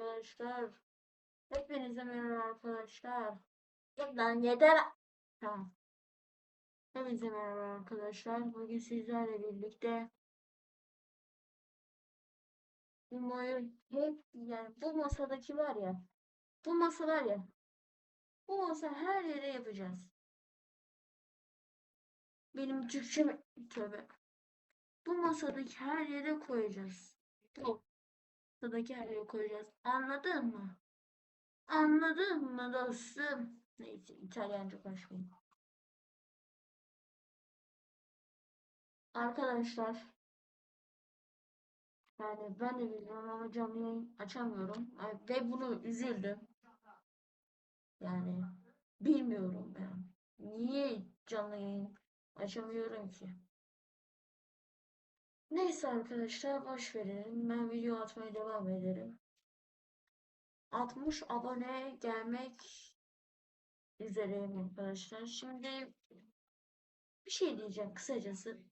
arkadaşlar. Hepinize merhaba arkadaşlar. Lan yeter. Tamam. Hepinize merhaba arkadaşlar. Bugün sizlerle birlikte oyun hep yani bu masadaki var ya bu masa var ya bu masa her yere yapacağız. Benim Türkçem tövbe. Bu masadaki her yere koyacağız. Bu her yere koyacağız. Anladın mı? Anladın mı dostum? Neyse İtalyanca konuşmayayım. Arkadaşlar yani ben de bilmiyorum ama canlı yayın açamıyorum. Ve bunu üzüldüm. Yani bilmiyorum yani. Niye canlı yayın açamıyorum ki? Neyse arkadaşlar boş verelim. Ben video atmaya devam ederim. 60 abone gelmek üzereyim arkadaşlar. Şimdi bir şey diyeceğim kısacası.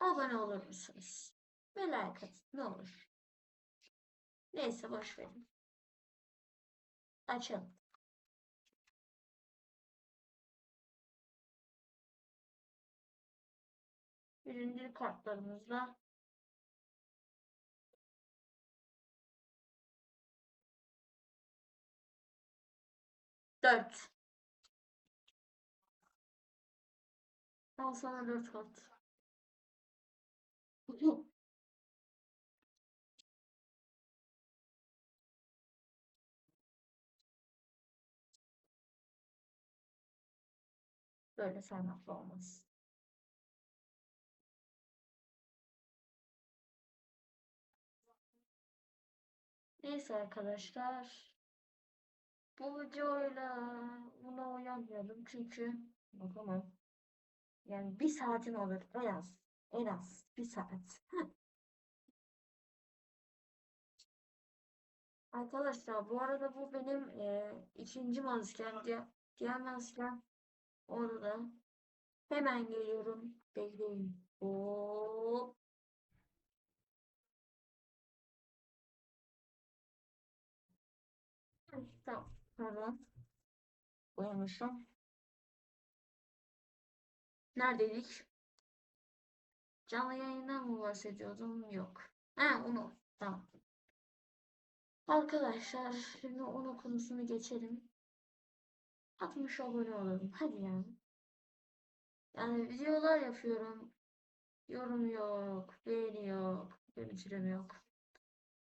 Abone olur musunuz? Like atın ne olur. Neyse boş verin. Açalım. Birinci kartlarımızla dört. Al sana dört kart. Böyle saymakla olmaz. Neyse arkadaşlar. Bu videoyla buna uyanmayalım çünkü bakamam. Yani bir saatin olur en az. En az bir saat. Arkadaşlar bu arada bu benim e, ikinci maskem. Diğer, diğer maskem orada. Hemen geliyorum. Bekleyin. Hop. Tamam. Pardon. Uyumuşum. Neredeydik? Canlı yayından mı bahsediyordum? Yok. Ha onu. Tamam. Arkadaşlar şimdi onun konusunu geçelim. 60 abone olalım. Hadi ya. Yani videolar yapıyorum. Yorum yok. Beğeni yok. Görüntüleme yok.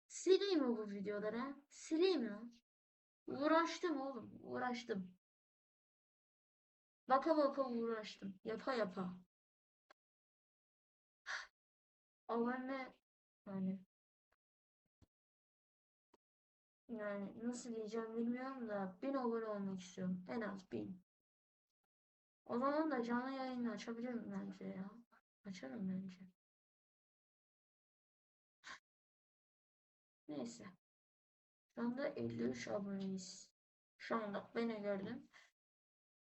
Sileyim mi bu videoları? Sileyim mi? Uğraştım oğlum. Uğraştım. Baka baka uğraştım. Yapa yapa. Abone yani yani nasıl diyeceğim bilmiyorum da 1000 abone olmak istiyorum. En az 1000. O zaman da canlı yayını açabilirim bence ya. Açarım bence. Neyse. Şu anda 53 aboneyiz. Şu anda beni gördüm.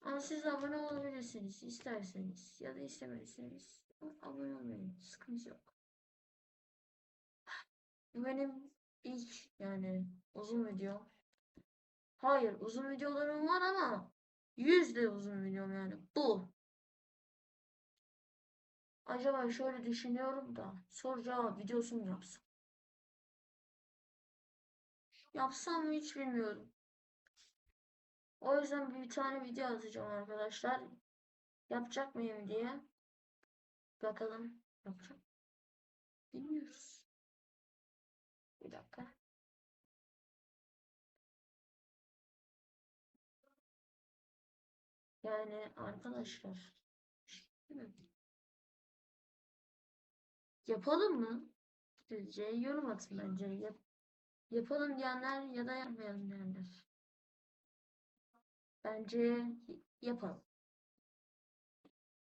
Ama siz abone olabilirsiniz isterseniz ya da istemezseniz abone olmayın. Sıkıntı yok. Benim ilk yani uzun video. Hayır uzun videolarım var ama yüzde uzun videom yani bu. Acaba şöyle düşünüyorum da soru cevap videosu mu yapsam? Yapsam mı hiç bilmiyorum. O yüzden bir tane video atacağım arkadaşlar. Yapacak mıyım diye. Bakalım. Yapacağım. Bilmiyoruz. Bir dakika. Yani arkadaşlar. Yapalım mı? Sizce yorum atın bence. Yap yapalım diyenler ya da yapmayalım diyenler. Bence yapalım.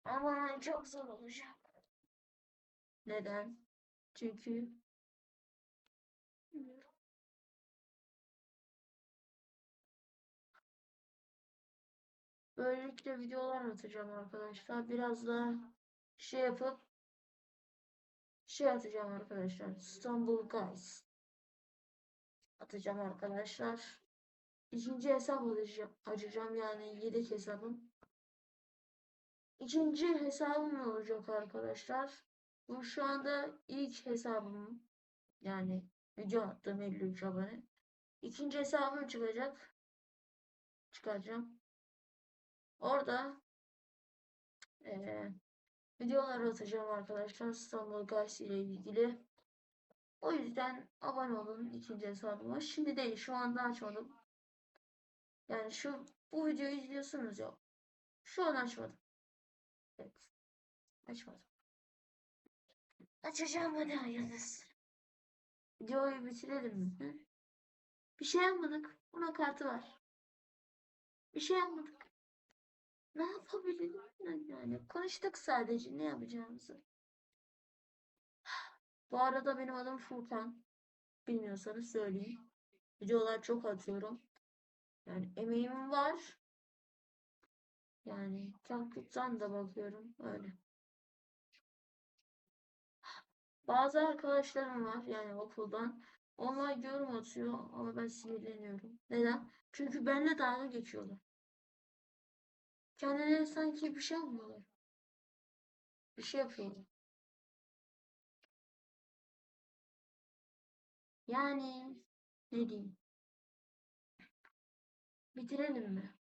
Ama çok zor olacak. Neden? Çünkü. Böylelikle videolar atacağım arkadaşlar. Biraz da şey yapıp şey atacağım arkadaşlar. İstanbul Guys. Atacağım arkadaşlar. İkinci hesap açacağım yani yedek hesabım. İkinci hesabım olacak arkadaşlar? Bu şu anda ilk hesabım. Yani video attığım 53 abone. İkinci hesabım çıkacak. Çıkaracağım. Orada eee videolar atacağım arkadaşlar. İstanbul Guys ile ilgili. O yüzden abone olun ikinci hesabıma. Şimdi değil şu anda açmadım. Yani şu bu videoyu izliyorsunuz ya. Şu an açmadım. Evet. Açmadım. Açacağım hadi hayırlısı. Videoyu bitirelim mi? Hı? Bir şey yapmadık. Buna kartı var. Bir şey yapmadık. Ne yapabilirim? Yani konuştuk sadece ne yapacağımızı. Bu arada benim adım Furkan. Bilmiyorsanız söyleyeyim. Videolar çok atıyorum. Yani emeğim var. Yani Calcutta'dan da bakıyorum. Öyle. Bazı arkadaşlarım var yani okuldan. Onlar yorum atıyor ama ben sinirleniyorum. Neden? Çünkü benimle dalga geçiyorlar. Kendileri sanki bir şey yapmıyorlar. Bir şey yapıyorlar. Yani ne diyeyim? Bitirelim mi?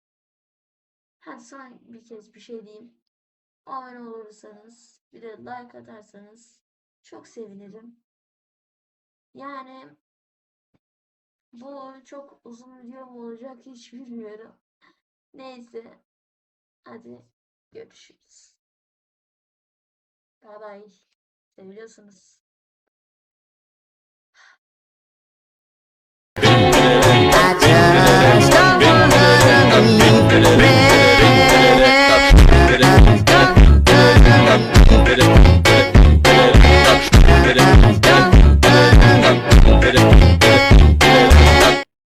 Ha son bir kez bir şey diyeyim. Abone olursanız, bir de like atarsanız çok sevinirim. Yani bu çok uzun video mu olacak hiç bilmiyorum. Neyse. Hadi görüşürüz. Bye bye. Seviyorsunuz. I just